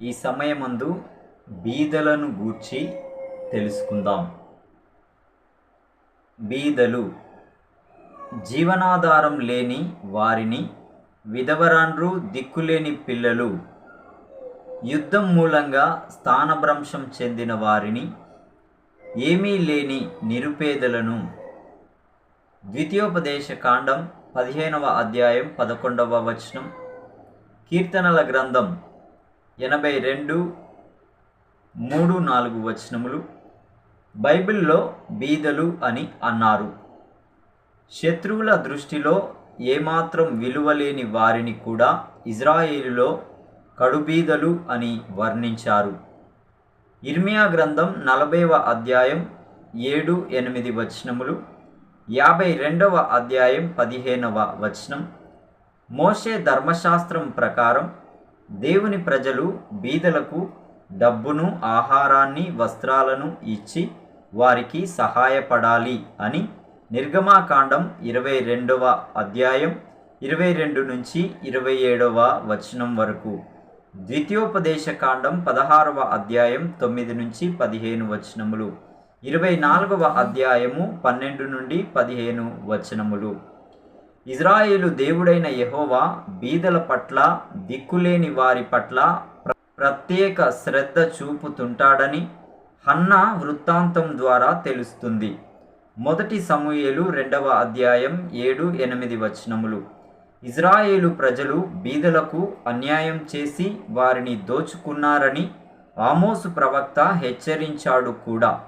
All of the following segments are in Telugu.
ఈ సమయమందు బీదలను గూర్చి తెలుసుకుందాం. బీదలు జీవనాధారం లేని వారిని విధవరాండ్రు దిక్కులేని పిల్లలు యుద్ధం మూలంగా స్థానభ్రంశం చెందిన వారిని ఏమీ లేని నిరుపేదలను. ద్వితీయోపదేశ కాండం పదిహేనవ అధ్యాయం పదకొండవ వచనం కీర్తనల గ్రంథం ఎనభై రెండు మూడు నాలుగు వచనములు బైబిల్లో బీదలు అని అన్నారు. శత్రువుల దృష్టిలో ఏమాత్రం విలువలేని వారిని కూడా ఇజ్రాయేలులో కడుబీదలు అని వర్ణించారు. ఇర్మియా గ్రంథం నలభైవ అధ్యాయం ఏడు ఎనిమిది వచనములు యాభై రెండవ అధ్యాయం పదిహేనవ వచనం మోషే ధర్మశాస్త్రం ప్రకారం దేవుని ప్రజలు బీదలకు డబ్బును ఆహారాన్ని వస్త్రాలను ఇచ్చి వారికి సహాయపడాలి అని నిర్గమాకాండం ఇరవై రెండవ అధ్యాయం ఇరవై రెండు నుంచి ఇరవై ఏడవ వచనం వరకు. ద్వితీయోపదేశ కాండం పదహారవ అధ్యాయం తొమ్మిది నుంచి పదిహేను వచనములు. ఇరవై నాలుగవ అధ్యాయము పన్నెండు నుండి పదిహేను వచనములు. ఇజ్రాయేలు దేవుడైన యహోవా బీదల పట్ల దిక్కులేని వారి పట్ల ప్ర- ప్రత్యేక శ్రద్ధ చూపుతుంటాడని హన్నా వృత్తాంతం ద్వారా తెలుస్తుంది. మొదటి సమూయేలు రెండవ అధ్యాయం ఏడు ఎనిమిది వచనములు. ఇజ్రాయేలు ప్రజలు బీదలకు అన్యాయం చేసి వారిని దోచుకున్నారని ఆమోసు ప్రవక్త హెచ్చరించాడు కూడా.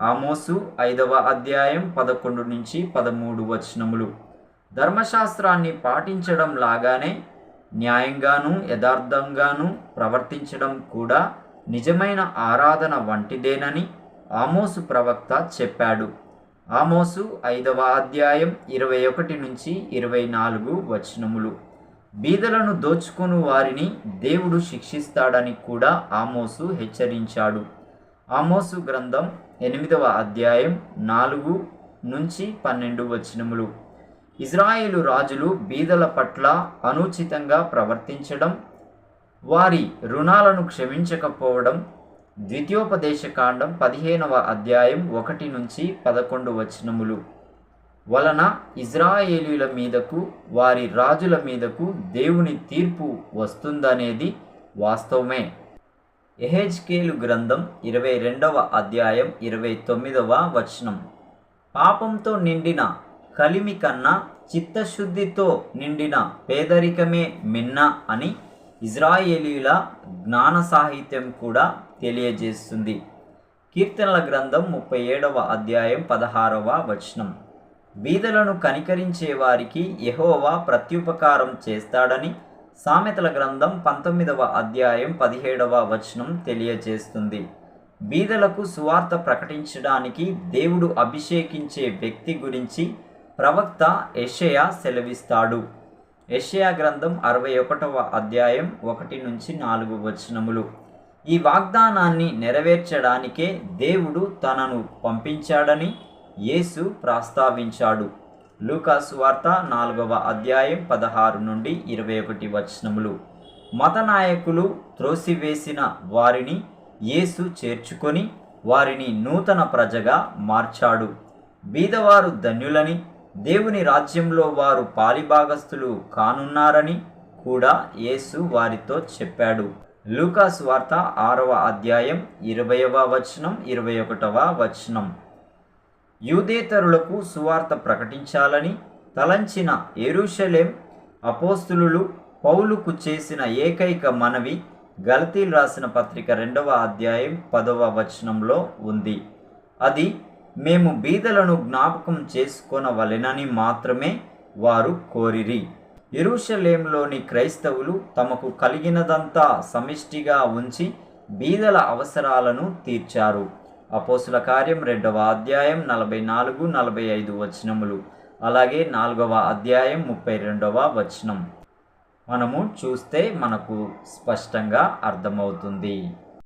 ఆమోసు ఐదవ అధ్యాయం పదకొండు నుంచి పదమూడు వచనములు. ధర్మశాస్త్రాన్ని పాటించడం లాగానే న్యాయంగాను యథార్థంగాను ప్రవర్తించడం కూడా నిజమైన ఆరాధన వంటిదేనని ఆమోసు ప్రవక్త చెప్పాడు. ఆమోసు ఐదవ అధ్యాయం ఇరవై ఒకటి నుంచి ఇరవై నాలుగు వచనములు. బీదలను దోచుకుని వారిని దేవుడు శిక్షిస్తాడని కూడా ఆమోసు హెచ్చరించాడు. ఆమోసు గ్రంథం ఎనిమిదవ అధ్యాయం నాలుగు నుంచి పన్నెండు వచనములు. ఇజ్రాయేలు రాజులు బీదల పట్ల అనుచితంగా ప్రవర్తించడం వారి రుణాలను క్షమించకపోవడం ద్వితీయోపదేశ కాండం పదిహేనవ అధ్యాయం ఒకటి నుంచి పదకొండు వచనములు. వలన ఇజ్రాయేలీల మీదకు వారి రాజుల మీదకు దేవుని తీర్పు వస్తుందనేది వాస్తవమే. ఎహెజ్కేలు గ్రంథం ఇరవై రెండవ అధ్యాయం ఇరవై తొమ్మిదవ వచనం. పాపంతో నిండిన కలిమి కన్నా చిత్తశుద్ధితో నిండిన పేదరికమే మిన్న అని ఇజ్రాయేలీల జ్ఞాన సాహిత్యం కూడా తెలియజేస్తుంది. కీర్తనల గ్రంథం ముప్పై ఏడవ అధ్యాయం పదహారవ వచనం. బీదలను కనికరించే వారికి యహోవా ప్రత్యుపకారం చేస్తాడని సామెతల గ్రంథం పంతొమ్మిదవ అధ్యాయం పదిహేడవ వచనం తెలియజేస్తుంది. బీదలకు సువార్త ప్రకటించడానికి దేవుడు అభిషేకించే వ్యక్తి గురించి ప్రవక్త యషయా సెలవిస్తాడు. యషయా గ్రంథం అరవై ఒకటవ అధ్యాయం ఒకటి నుంచి నాలుగు వచనములు. ఈ వాగ్దానాన్ని నెరవేర్చడానికే దేవుడు తనను పంపించాడని యేసు ప్రస్తావించాడు. లూకాసు వార్త నాలుగవ అధ్యాయం పదహారు నుండి ఇరవై ఒకటి వచనములు. మత నాయకులు త్రోసివేసిన వారిని యేసు చేర్చుకొని వారిని నూతన ప్రజగా మార్చాడు. బీదవారు ధన్యులని దేవుని రాజ్యంలో వారు పాలిభాగస్థులు కానున్నారని కూడా యేసు వారితో చెప్పాడు. లూకాస్ వార్త ఆరవ అధ్యాయం ఇరవయవ వచనం ఇరవై ఒకటవ వచనం. యూదేతరులకు సువార్త ప్రకటించాలని తలంచిన ఎరుషలేం అపోస్తులు పౌలుకు చేసిన ఏకైక మనవి గలతీలు రాసిన పత్రిక రెండవ అధ్యాయం పదవ వచనంలో ఉంది. అది మేము బీదలను జ్ఞాపకం చేసుకొనవలెనని మాత్రమే వారు కోరిరి. ఎరుషలేంలోని క్రైస్తవులు తమకు కలిగినదంతా సమిష్టిగా ఉంచి బీదల అవసరాలను తీర్చారు. అపోసుల కార్యం రెండవ అధ్యాయం నలభై నాలుగు నలభై ఐదు వచనములు. అలాగే నాలుగవ అధ్యాయం ముప్పై రెండవ వచనం. మనము చూస్తే మనకు స్పష్టంగా అర్థమవుతుంది.